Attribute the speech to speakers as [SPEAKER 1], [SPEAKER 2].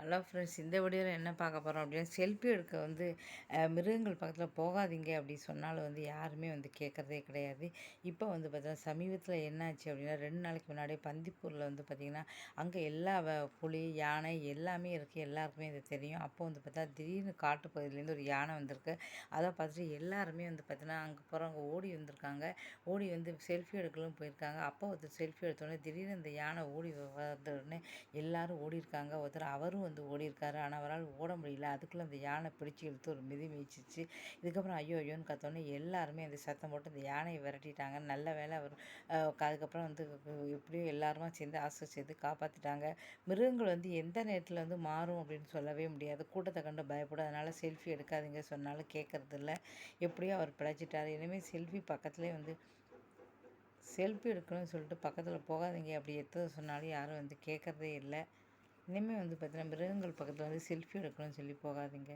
[SPEAKER 1] Hello friends இந்த வீடியோவில் என்ன பார்க்க போகிறோம் அப்படின்னா செல்ஃபி எடுக்க வந்து மிருகங்கள் பக்கத்தில் போகாதீங்க அப்படி சொன்னாலும் வந்து யாருமே வந்து கேட்குறதே கிடையாது. இப்போ வந்து பார்த்தீங்கன்னா சமீபத்தில் என்னாச்சு அப்படின்னா ரெண்டு நாளைக்கு முன்னாடி பந்திப்பூரில் வந்து பார்த்திங்கன்னா அங்கே எல்லா புலி யானை எல்லாமே இருக்குது எல்லாருக்குமே இது தெரியும். அப்போ வந்து பார்த்தா திடீர்னு காட்டுப்பகுதியிலேருந்து ஒரு யானை வந்திருக்கு. அதை பார்த்துட்டு எல்லாருமே வந்து பார்த்தீங்கன்னா அங்கே போகிறவங்க ஓடி வந்திருக்காங்க. ஓடி வந்து செல்ஃபி எடுக்கலாம் போயிருக்காங்க. அப்போ ஒருத்தர் செல்ஃபி எடுத்தோடனே திடீர்னு இந்த யானை ஓடி வந்தோடனே எல்லோரும் ஓடி இருக்காங்க ஒருத்தர் அவரும் வந்து ஓடிருக்காரு ஆனால் அவரால் ஓட முடியல. அதுக்குள்ளே அந்த யானை பிடிச்சி இழுத்து ஒரு மிதி மிதிச்சிச்சு இதுக்கப்புறம் ஐயோ ஐயோன்னு கத்தோன்னே எல்லாருமே அந்த சத்தம் போட்டு அந்த யானையை விரட்டிட்டாங்க. நல்ல வேலை அவர் அதுக்கப்புறம் வந்து எப்படியும் எல்லாருமா சேர்ந்து ஆசை சேர்ந்து காப்பாற்றிட்டாங்க மிருகங்கள் வந்து எந்த நேரத்தில் வந்து மாறும் அப்படின்னு சொல்லவே முடியாது. கூட்டத்தை கண்டு பயப்படும். அதனால் செல்ஃபி எடுக்காதீங்க சொன்னாலும் கேட்குறது இல்லை எப்படியோ அவர் பிழைச்சிட்டார். இனிமேல் செல்ஃபி பக்கத்துலேயே வந்து செல்ஃபி எடுக்கணும்னு சொல்லிட்டு பக்கத்தில் போகாதீங்க. அப்படி எத்தனை சொன்னாலும் யாரும் வந்து கேட்குறதே இல்லை. இனிமேல் வந்து பார்த்தீங்கன்னா மிருகங்கள் பக்கத்தில் வந்து செல்ஃபி எடுக்கணும்னு சொல்லி போகாதீங்க.